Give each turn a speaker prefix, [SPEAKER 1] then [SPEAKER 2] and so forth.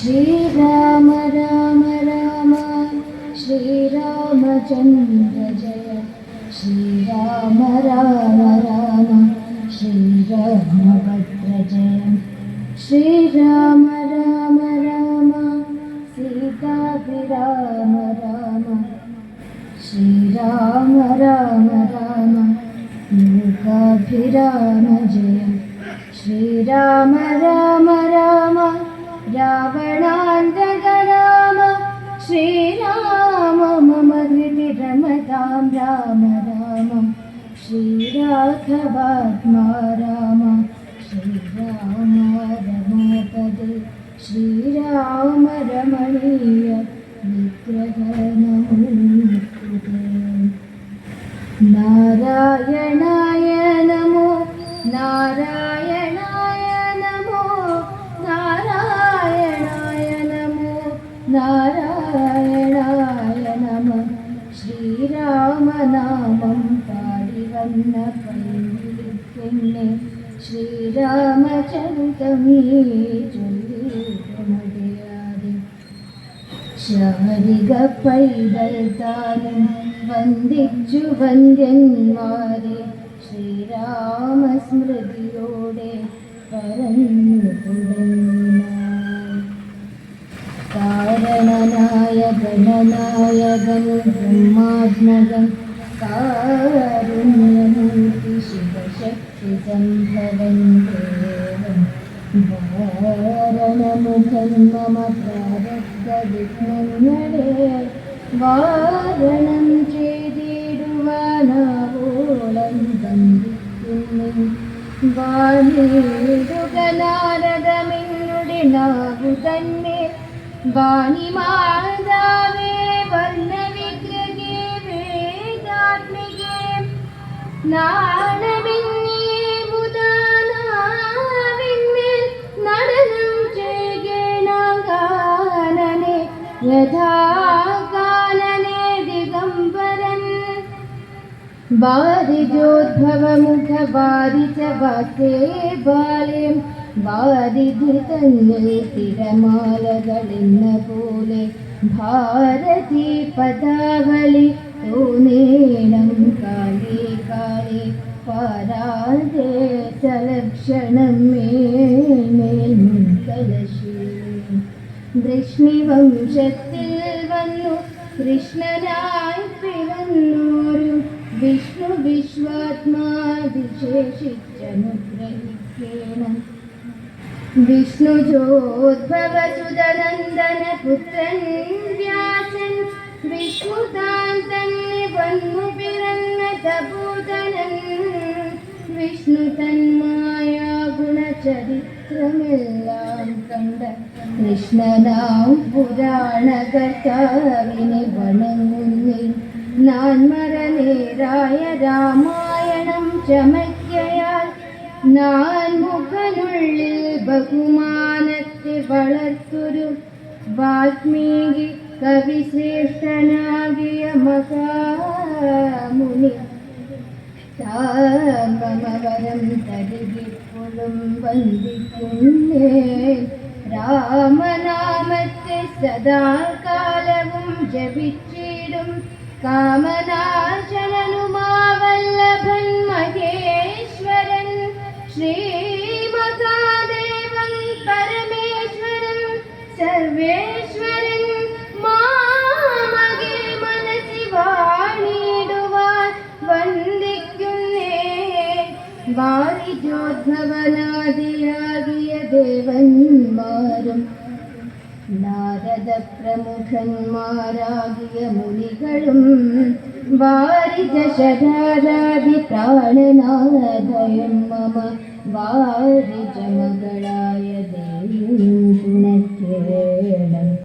[SPEAKER 1] श्री राम राम राम श्री रामचंद्र जय श्री राम राम राम श्री रामभद्र जय। श्री राम राम राम सीताभिराम राम राम श्री राम राम राम लोका राम जय। श्री राम राम राम രാവണാന്തക രാമ ശ്രീരാമ മമ ഹൃദി രമതാം രാമ രാമ ശ്രീരാഘവാത്മാ രാമ ശ്രീരാമ രമപദേ ശ്രീരാമ നാരായണായ നമ ശ്രീരാമനാമം പാടി വന്ന പൈവിളിക്കെന്നെ ശ്രീരാമചന്ദ്രമേ ചൊല്ലിയാതെ ശാരിക പൈതൽ താനും വന്ദിച്ചു വന്ദ്യന്മാരെ ശ്രീരാമസ്മൃതിയോടെ പറഞ്ഞു തുടങ്ങിനാൻ കാരണനായ ഗണനായകൻ ബ്രഹ്മാത്മകൻ കാരുണ്യമൂർത്തി ശിവശക്തി സംഭവൻ ദേവൻ വാരണമുഖൻ മമ പ്രാരബ്ധ വിഘ്നങ്ങളെ വാരണം ചെയ്തിടുവാനാവോളം ബന്ധിക്കുന്നു വാണിടുകനാരദമിന്നുടെ നാവു തന്നെ वाणिमादावे वर्णविग्रहे वेदात्मिके नाणविन्ये ल्लविन्ये बुदाे नागानने यथा गानने दिगम्बरन्। वारिजोद्भवमुखवारि च वासे बाले വാരിധി തന്നിൽ തിരമാലകളെന്ന പോലെ ഭാരതി പദാവലി തോന്നേണം കാലേ കാലേ പാരാതെ ചലക്ഷണം മേൽ കലശീ വൃഷ്ണിവംശത്തിൽ വന്നു കൃഷ്ണനായി പിറന്നോരും വിഷ്ണു വിശ്വാത്മാ വിശേഷിച്ചനുഗ്രഹിക്കണം. വിഷ്ണുജോദ്ഭവസുതനന്ദന പുത്രൻ വ്യാസൻ. വിഷ്ണു താൻ തന്നെ വന്നു പിറന്ന തപൂതനൻ വിഷ്ണു തന്മായ ഗുണചരിത്രമെല്ലാം കണ്ട കൃഷ്ണനാം പുരാണകർത്താവിനെ വണങ്ങുന്നേ നാൻമറനേരായ രാമായണം ചമയ്ക്കയാൽ നാൻ മുഖനുള്ളിൽ ബഹുമാനത്തെ വളർത്തൊരു വാൽമീകി കവിശ്രേഷ്ഠനാകിയ മഹാമുനി. താമവരം തരികിപ്പോഴും വന്ദിക്കുന്നേ. രാമനാമത്തെ സദാകാലവും ജപിച്ചിടും. കാമനാശനനുമാവല്ലഭൻ മഹേശ്വരൻ ശ്രീമതാദേവൻ പരമേശ്വരൻ സർവേശ്വരൻ മാമകെ മനസ്സി വാണിടുവാൻ വന്ദിക്കുന്നേ. വാരിജോദ്ഭവനാദിയാകിയ ദേവന്മാരും നാരദ പ്രമുഖന്മാരാകിയ മുനികളും വാരിജ ശരാരാതി പ്രാണനാഥയും മമ यु पुणस्